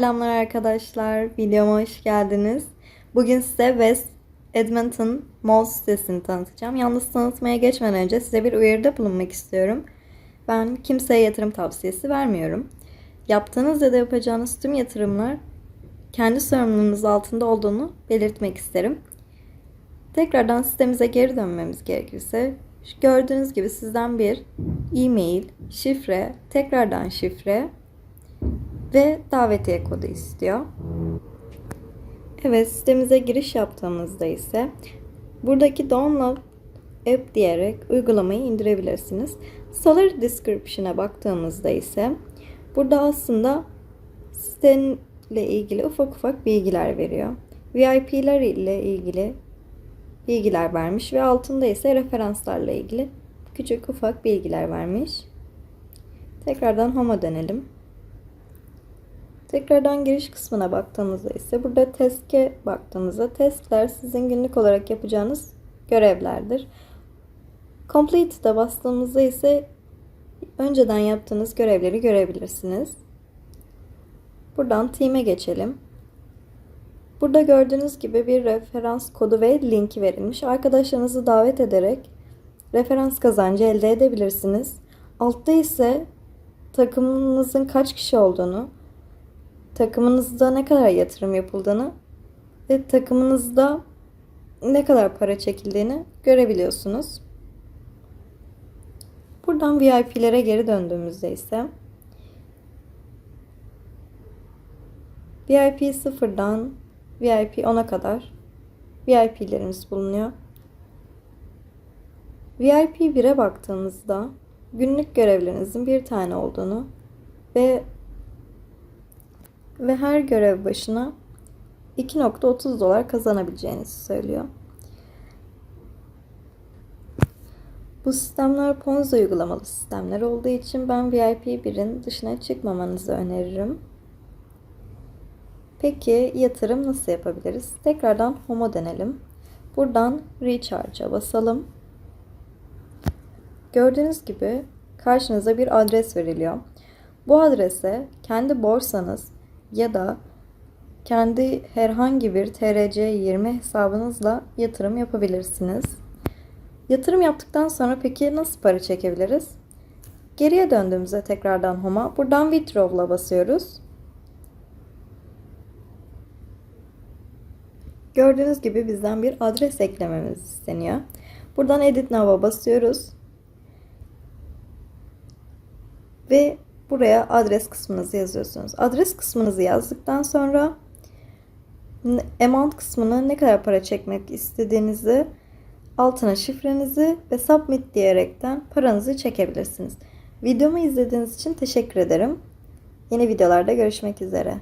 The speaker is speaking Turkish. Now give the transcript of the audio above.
Selamlar arkadaşlar, videoma hoş geldiniz. Bugün size West Edmonton Mall sitesini tanıtacağım. Yalnız tanıtmaya geçmeden önce size bir uyarıda bulunmak istiyorum. Ben kimseye yatırım tavsiyesi vermiyorum. Yaptığınız ya da yapacağınız tüm yatırımlar kendi sorumluluğunuz altında olduğunu belirtmek isterim. Tekrardan sitemize geri dönmemiz gerekirse gördüğünüz gibi sizden bir e-mail, şifre, tekrardan şifre ve davetiye kodu istiyor. Evet sitemize giriş yaptığımızda ise buradaki download app diyerek uygulamayı indirebilirsiniz. Salary description'a baktığımızda ise burada aslında siteyle ilgili ufak ufak bilgiler veriyor. VIP'ler ile ilgili bilgiler vermiş ve altında ise referanslarla ilgili küçük ufak bilgiler vermiş. Tekrardan Home'a dönelim. Tekrardan giriş kısmına baktığımızda ise burada test'e baktığımızda testler sizin günlük olarak yapacağınız görevlerdir. Complete'da bastığımızda ise önceden yaptığınız görevleri görebilirsiniz. Buradan Team'e geçelim. Burada gördüğünüz gibi bir referans kodu ve linki verilmiş. Arkadaşlarınızı davet ederek referans kazancı elde edebilirsiniz. Altta ise takımınızın kaç kişi olduğunu, takımınızda ne kadar yatırım yapıldığını ve takımınızda ne kadar para çekildiğini görebiliyorsunuz. Buradan VIP'lere geri döndüğümüzde ise VIP sıfırdan VIP 10'a kadar VIP'lerimiz bulunuyor. VIP 1'e baktığımızda günlük görevlerinizin bir tane olduğunu ve ve her görev başına 2.30 dolar kazanabileceğinizi söylüyor. Bu sistemler Ponzi uygulamalı sistemler olduğu için ben VIP 1'in dışına çıkmamanızı öneririm. Peki yatırım nasıl yapabiliriz? Tekrardan Home'a dönelim. Buradan Recharge'a basalım. Gördüğünüz gibi karşınıza bir adres veriliyor. Bu adrese kendi borsanız ya da kendi herhangi bir TRC20 hesabınızla yatırım yapabilirsiniz. Yatırım yaptıktan sonra peki nasıl para çekebiliriz? Geriye döndüğümüzde tekrardan Home'a buradan Withdraw'la basıyoruz. Gördüğünüz gibi bizden bir adres eklememiz isteniyor. Buradan Edit Now'a basıyoruz. Ve buraya adres kısmınızı yazıyorsunuz. Adres kısmınızı yazdıktan sonra amount kısmına ne kadar para çekmek istediğinizi altına şifrenizi ve submit diyerekten paranızı çekebilirsiniz. Videomu izlediğiniz için teşekkür ederim. Yeni videolarda görüşmek üzere.